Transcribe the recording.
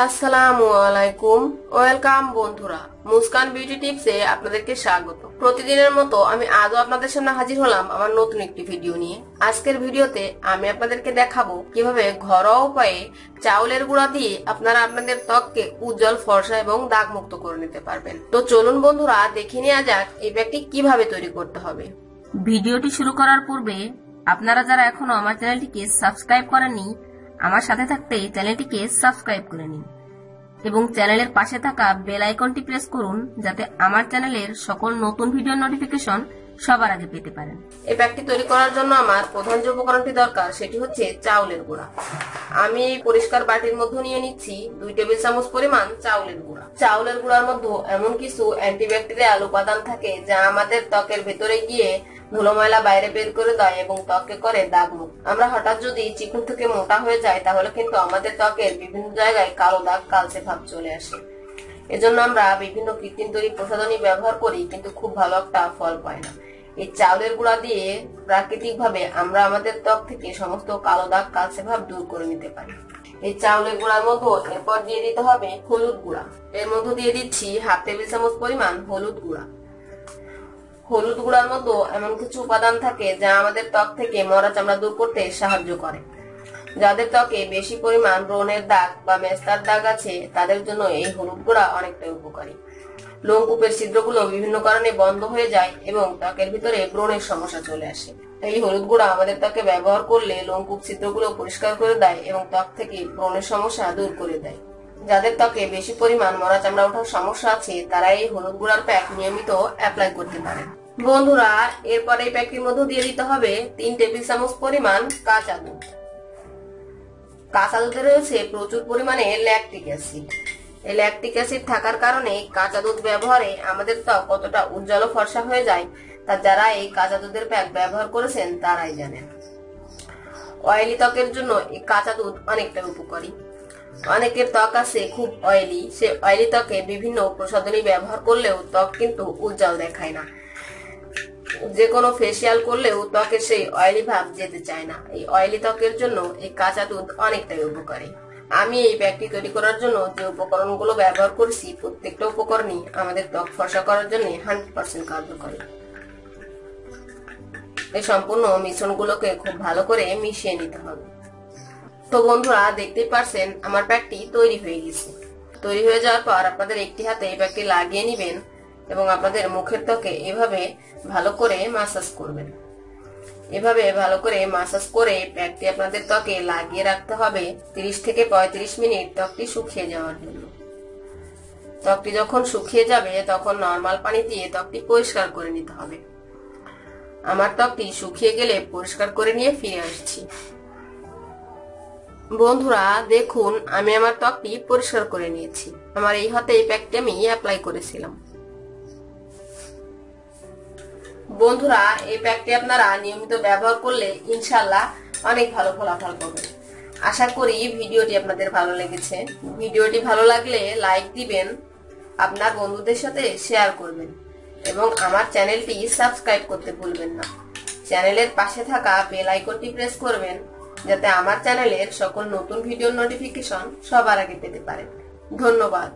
আসসালামু আলাইকুম। ওয়েলকাম বন্ধুরা, মুস্কান বিউটি টিপসে আপনাদেরকে স্বাগত। প্রতিদিনের মতো আমি আজও আপনাদের সামনে হাজির হলাম আমার নতুন একটি ভিডিও নিয়ে। আজকের ভিডিওতে আমি আপনাদেরকে দেখাবো কীভাবে ঘরোয়া উপায়ে চাউলের গুঁড়া দিয়ে আপনারা আপনাদের ত্বককে উজ্জ্বল, ফর্সা এবং দাগ মুক্ত করে নিতে পারবেন। তো চলুন বন্ধুরা, দেখে নেওয়া যাক এই ব্যাগটি কীভাবে তৈরি করতে হবে। ভিডিওটি শুরু করার পূর্বে আপনারা যারা এখনও আমার চ্যানেলটিকে সাবস্ক্রাইব করেননি আমার সাথে থাকতে চ্যানেলটিকে সাবস্ক্রাইব করে নিন এবং চ্যানেলের পাশে থাকা বেল আইকনটি প্রেস করুন যাতে আমার চ্যানেলের সকল নতুন ভিডিও নোটিফিকেশন সবার আগে পেতে পারেন। এই প্যাকটি তৈরি করার জন্য আমার প্রধান যে উপকরণটি দরকার সেটি হচ্ছে চাউলের গুঁড়া। আমি পরিষ্কার বাটির মধ্যে নিয়ে নিচ্ছি দুই টেবিল চামচ পরিমাণ চাউলের গুঁড়া। চাউলের গুঁড়ার মধ্যে এমন কিছু অ্যান্টিব্যাকটেরিয়াল উপাদান থাকে যা আমাদের ত্বকের ভেতরে গিয়ে ধুলো ময়লা বাইরে বের করে দেয় এবং ত্বকে করে দাগ মুখ আমরা হঠাৎ যদি চিকন থেকে মোটা হয়ে যায় তাহলে কিন্তু আমাদের ত্বকের বিভিন্ন জায়গায় কালো দাগ, কালচে ভাব চলে আসে। এজন্য আমরা বিভিন্ন কৃত্রিম তৈরি প্রসাধনী ব্যবহার করি, কিন্তু খুব ভালো একটা ফল পাই না। এই চাউলের গুঁড়া দিয়ে প্রাকৃতিক ভাবে আমরা আমাদের ত্বক থেকে সমস্ত কালো দাগ, কালচে ভাব দূর করে নিতে পারি। এই চাউলের গুঁড়ার মধ্যে এরপর দিয়ে দিতে হবে হলুদ গুঁড়া। এর মধ্যে দিয়ে দিচ্ছি হাফ টেবিল চামচ পরিমাণ হলুদ গুঁড়া। হলুদ গুঁড়ার মধ্যে এমন কিছু উপাদান থাকে যা আমাদের ত্বক থেকে মরা চামড়া দূর করতে সাহায্য করে। যাদের ত্বকে বেশি পরিমাণ ব্রণের দাগ বা মেস্তার দাগ আছে, তাদের জন্য এই হলুদ গুঁড়া অনেকটাই উপকারী। লোমকূপের ছিদ্রগুলো বিভিন্ন কারণে বন্ধ হয়ে যায় এবং ত্বকের ভিতরে ব্রণের সমস্যা চলে আসে। এই হলুদ গুঁড়া আমাদের ত্বকে ব্যবহার করলে লোমকূপ ছিদ্রগুলো পরিষ্কার করে দেয় এবং ত্বক থেকে ব্রণের সমস্যা দূর করে দেয়। যাদের ত্বকে বেশি পরিমাণ মরা চামড়া ওঠার সমস্যা আছে তারা এই হলুদ গুঁড়ার প্যাক নিয়মিত অ্যাপ্লাই করতে পারে বন্ধুরা, এরপর এই প্যাকটির মধ্যে দিয়ে দিতে হবে তিন টেবিল চামচ পরিমাণ কাঁচা দুধ। কাঁচা দুধে রয়েছে প্রচুর পরিমাণে ল্যাকটিক অ্যাসিড। ল্যাকটিক অ্যাসিড থাকার কারণে কাঁচা দুধ ব্যবহারে আমাদের ত্বক কতটা উজ্জ্বল ফর্সা হয়ে যায়, তা যারা এই কাঁচা দুধের প্যাক ব্যবহার করেছেন তারাই জানেন। অয়েলি ত্বকের জন্য এই কাঁচা দুধ অনেকটা উপকারী। অনেকের ত্বক আছে খুব অয়েলি সে অয়েলি ত্বকে বিভিন্ন প্রসাধনী ব্যবহার করলেও ত্বক কিন্তু উজ্জ্বল দেখায় না। যে কোনো ফেসিয়াল করলেও ত্বকের সেই অয়েলি ভাব যেতে চায় না। এই অয়েলি ত্বকের জন্য এই কাঁচা দুধ অনেকটাই উপকারী। আমি এই প্যাকটি তৈরি করার জন্য যে উপকরণগুলো ব্যবহার করেছি, প্রত্যেকটা উপকরণই আমাদের ত্বক ফর্সা করার জন্য হান্ড্রেড পার্সেন্ট কার্যকরী। এই সম্পূর্ণ মিশ্রণগুলোকে খুব ভালো করে মিশিয়ে নিতে হবে। তো বন্ধুরা, দেখতেই পারছেন, আমার প্যাকটি তৈরি হয়ে গেছে। তৈরি হয়ে যাওয়ার পর আপনাদের একটি হাতে এই প্যাকটি লাগিয়ে নিবেন এবং আপনাদের মুখের ত্বকে এভাবে ভালো করে মাসাজ করবেন। এভাবে ভালো করে মাসাজ করে প্যাকটি আপনাদের ত্বকে লাগিয়ে রাখতে হবে 30 থেকে 35 মিনিট ত্বকটি শুকিয়ে যাওয়ার জন্য। ত্বকটি যখন শুকিয়ে যাবে, তখন নর্মাল পানি দিয়ে ত্বকটি পরিষ্কার করে নিতে হবে। আমার ত্বকটি শুকিয়ে গেলে পরিষ্কার করে নিয়ে ফিরে আসছি। বন্ধুরা, দেখুন, আমি আমার ত্বকটি পরিষ্কার করে নিয়েছি। আমার এই হাতে এই প্যাকটি আমি অ্যাপ্লাই করেছিলাম। বন্ধুরা, এই প্যাকটি আপনারা নিয়মিত ব্যবহার করলে ইনশাল্লাহ অনেক ভালো ফলাফল পাবেন। আশা করি ভিডিওটি আপনাদের ভালো লেগেছে। ভিডিওটি ভালো লাগলে লাইক দিবেন, আপনার বন্ধুদের সাথে শেয়ার করবেন এবং আমার চ্যানেলটি সাবস্ক্রাইব করতে ভুলবেন না। চ্যানেলের পাশে থাকা বেল আইকনটি প্রেস করবেন, যাতে আমার চ্যানেলের সকল নতুন ভিডিওর নোটিফিকেশন সবার আগে পেতে পারেন। ধন্যবাদ।